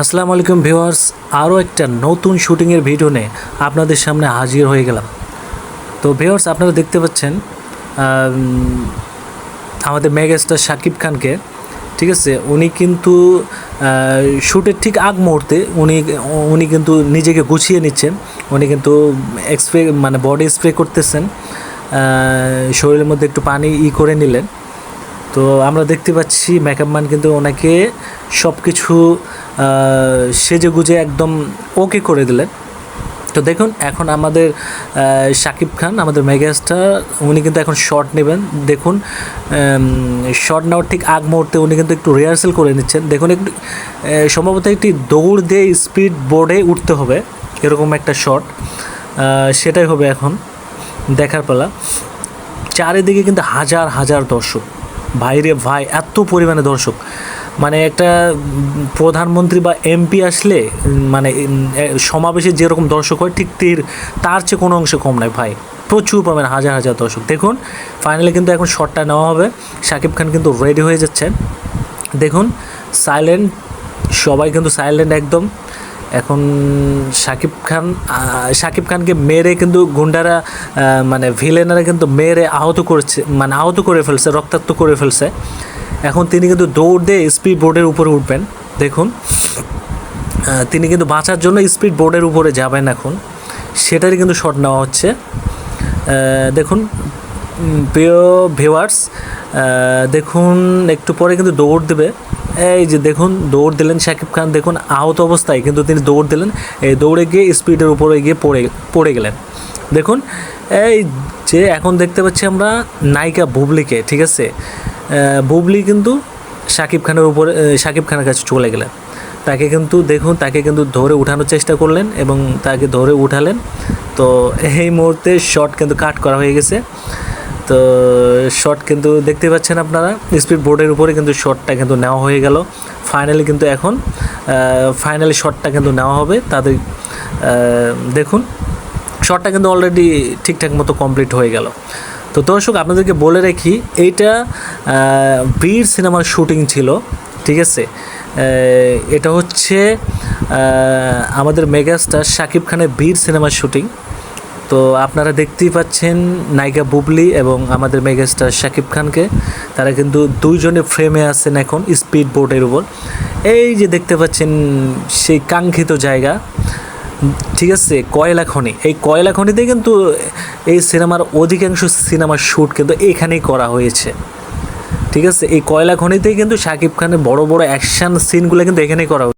আসসালামু আলাইকুম ভিউয়ার্স, আরও একটা নতুন শুটিংয়ের ভিডিও নিয়ে আপনাদের সামনে হাজির হয়ে গেলাম। তো ভিউয়ার্স, আপনারা দেখতে পাচ্ছেন আমাদের মেগাস্টার শাকিব খানকে, ঠিক আছে? উনি কিন্তু শ্যুটের ঠিক আগ মুহূর্তে উনি উনি কিন্তু নিজেকে গুছিয়ে নিচ্ছেন। উনি কিন্তু এক্সপ্রে মানে বডি স্প্রে করতেছেন। শরীরের মধ্যে একটু পানি ই করে নিলেন। তো আমরা দেখতে পাচ্ছি ম্যান কিন্তু ওনাকে সব কিছু সেজে গুজে একদম ওকে করে দিলেন। তো দেখুন, এখন আমাদের শাকিব খান, আমাদের মেগাস্টার, উনি কিন্তু এখন শর্ট নেবেন। দেখুন শর্ট নেওয়ার ঠিক আগ মুহূর্তে উনি কিন্তু একটু রিহার্সেল করে নিচ্ছেন। দেখুন, একটু সম্ভবত একটি দৌড় দিয়ে স্পিড বোর্ডে উঠতে হবে, এরকম একটা শট সেটাই হবে এখন, দেখার পালা। চারিদিকে কিন্তু হাজার হাজার দর্শক। ভাইরে ভাই, এত পরিমাণে দর্শক। মানে একটা প্রধানমন্ত্রী বা এমপি আসলে মানে সমাবেশে যেরকম দর্শক হয়, ঠিক তীর, তার চেয়ে কোনো অংশে কম নয় ভাই। প্রচুর পরিমাণে হাজার হাজার দর্শক। দেখুন ফাইনালি কিন্তু এখন শটটা নেওয়া হবে। শাকিব খান কিন্তু রেডি হয়ে যাচ্ছেন। দেখুন সাইলেন্ট সবাই কিন্তু সাইলেন্ট একদম। এখন শাকিব খান শাকিব খানকে মেরে কিন্তু গুন্ডারা মানে ভিলেনারা কিন্তু মেরে আহত করেছে মানে আহত করে ফেলছে, রক্তাক্ত করে ফেলছে। এখন তিনি কিন্তু দৌড় দিয়ে স্পিড বোর্ডের উপরে উঠবেন, দেখুন। তিনি কিন্তু বাঁচার জন্য স্পিড বোর্ডের উপরে যাবেন এখন। সেটারই কিন্তু শট নেওয়া হচ্ছে। দেখুন প্রিয় ভিউয়ার্স দেখুন, একটু পরে কিন্তু দৌড় দেবে। এই যে দেখুন, দৌড় দিলেন শাকিব খান, দেখুন আহত অবস্থায় কিন্তু তিনি দৌড় দিলেন। এই দৌড়ে গিয়ে স্পিডের উপরে গিয়ে পড়ে পড়ে গেলেন। দেখুন, এই যে এখন দেখতে পাচ্ছি আমরা নায়িকা বুবলিকে, ঠিক আছে? বুবলি কিন্তু শাকিব খানের উপরে শাকিব খানের কাছে চলে গেলেন। তাকে কিন্তু দেখুন, তাকে কিন্তু ধরে উঠানোর চেষ্টা করলেন এবং তাকে ধরে উঠালেন। তো এই মুহূর্তে শট কিন্তু কাট করা হয়ে গেছে। তো শট কিন্তু দেখতে পাচ্ছেন আপনারা স্পিড বোর্ডের উপরে কিন্তু শটটা কিন্তু নেওয়া হয়ে গেল। ফাইনালি কিন্তু এখন ফাইনালি শটটা কিন্তু নেওয়া হবে। তাদের দেখুন শটটা কিন্তু অলরেডি ঠিকঠাক মতো কমপ্লিট হয়ে গেল। তো দর্শক, আপনাদেরকে বলে রাখি, এইটা বীর সিনেমার শুটিং ছিল, ঠিক আছে? এটা হচ্ছে আমাদের মেগাস্টার শাকিব খানের বীর সিনেমার শুটিং তো আপনারা দেখতেই পাচ্ছেন নায়িকা বুবলি এবং আমাদের মেগাস্টার শাকিব খানকে। তারা কিন্তু দুইজনে ফ্রেমে আছেন এখন স্পিড বোর্ডের উপর। এই যে দেখতে পাচ্ছেন সেই কাঙ্ক্ষিত জায়গা। ঠিক আছে, কয়লা খনি। এই কয়লা খনিতে কিন্তু এই সিনেমার অধিকাংশ সিনেমার শ্যুট কিন্তু এখানেই করা হয়েছে। ঠিক আছে, এই কয়লা খনিতেই কিন্তু শাকিব খানের বড় বড় অ্যাকশন সিনগুলো কিন্তু এখানেই করা